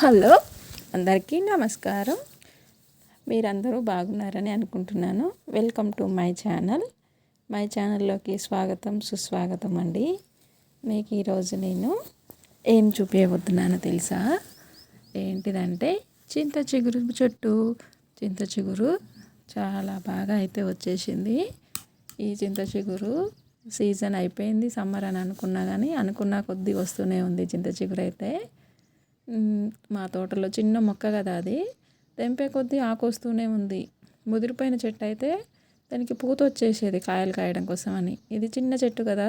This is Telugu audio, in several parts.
హలో అందరికీ నమస్కారం. మీరందరూ బాగున్నారని అనుకుంటున్నాను. Welcome to my channel my ఛానల్లోకి స్వాగతం సుస్వాగతం అండి. మీకు ఈరోజు నేను ఏం చూపించబోతున్నానో తెలుసా? ఏంటిదంటే చింత చిగురు చెట్టు. చింత చిగురు చాలా బాగా అయితే వచ్చేసింది. ఈ చింత చిగురు సీజన్ అయిపోయింది సమ్మర్ అని అనుకున్నా కానీ అనుకున్న కొద్దీ వస్తూనే ఉంది చింత చిగురు అయితే. మా తోటలో చిన్న మొక్క కదా అది. తెంపే కొద్దీ ఆకు వస్తూనే ఉంది. ముదిరిపోయిన చెట్టు అయితే దానికి పూత వచ్చేసేది కాయలు కాయడం కోసం అని. ఇది చిన్న చెట్టు కదా.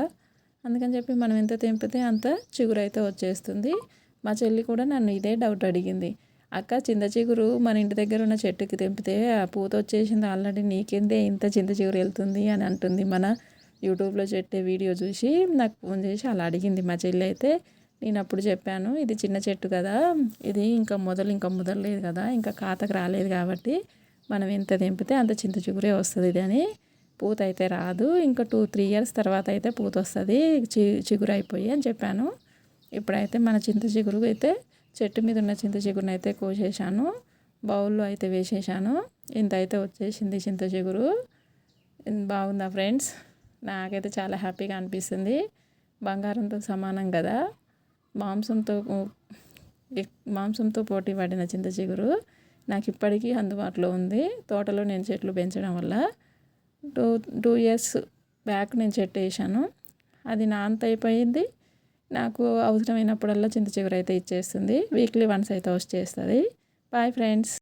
అందుకని చెప్పి మనం ఎంత తెంపితే అంత చిగురైతే వచ్చేస్తుంది. మా చెల్లి కూడా నన్ను ఇదే డౌట్ అడిగింది. అక్క చింత చిగురు మన ఇంటి దగ్గర ఉన్న చెట్టుకి తెంపితే ఆ పూత వచ్చేసింది ఆల్రెడీ నీకెందే ఇంత చింత చిగురు వెళ్తుంది? అని అంటుంది మన యూట్యూబ్లో చెట్టే వీడియో చూసి నాకు ఫోన్ చేసి అలా అడిగింది మా చెల్లి అయితే. నేను అప్పుడు చెప్పాను ఇది చిన్న చెట్టు కదా ఇది ఇంకా మొదలు ఇంకా మొదలలేదు కదా ఇంకా ఖాతకు రాలేదు కాబట్టి మనం ఎంత తెంపితే అంత చింత చిగురే వస్తుంది ఇది అని. పూత అయితే రాదు ఇంకా టూ త్రీ ఇయర్స్ తర్వాత అయితే పూత వస్తుంది చి చిగురు అయిపోయి అని చెప్పాను. ఇప్పుడైతే మన చింత చిగురు అయితే చెట్టు మీద ఉన్న చింత చిగురుని అయితే కోసేసాను బౌల్లో అయితే వేసేసాను ఇంత అయితే వచ్చేసింది చింత చిగురు. బాగుందా ఫ్రెండ్స్? నాకైతే చాలా హ్యాపీగా అనిపిస్తుంది. బంగారంతో సమానం కదా. మాంసంతో మాంసంతో పోటీ పడిన చింత చిగురు నాకు ఇప్పటికీ అందుబాటులో ఉంది. తోటలో నేను చెట్లు పెంచడం వల్ల టూ టూ ఇయర్స్ బ్యాక్ నేను చెట్టు వేసాను అది నా అంత అయిపోయింది. నాకు అవసరమైనప్పుడల్లా చింత చిగురు అయితే ఇచ్చేస్తుంది. వీక్లీ వన్స్ అయితే వచ్చేస్తుంది బాయ్ ఫ్రెండ్స్.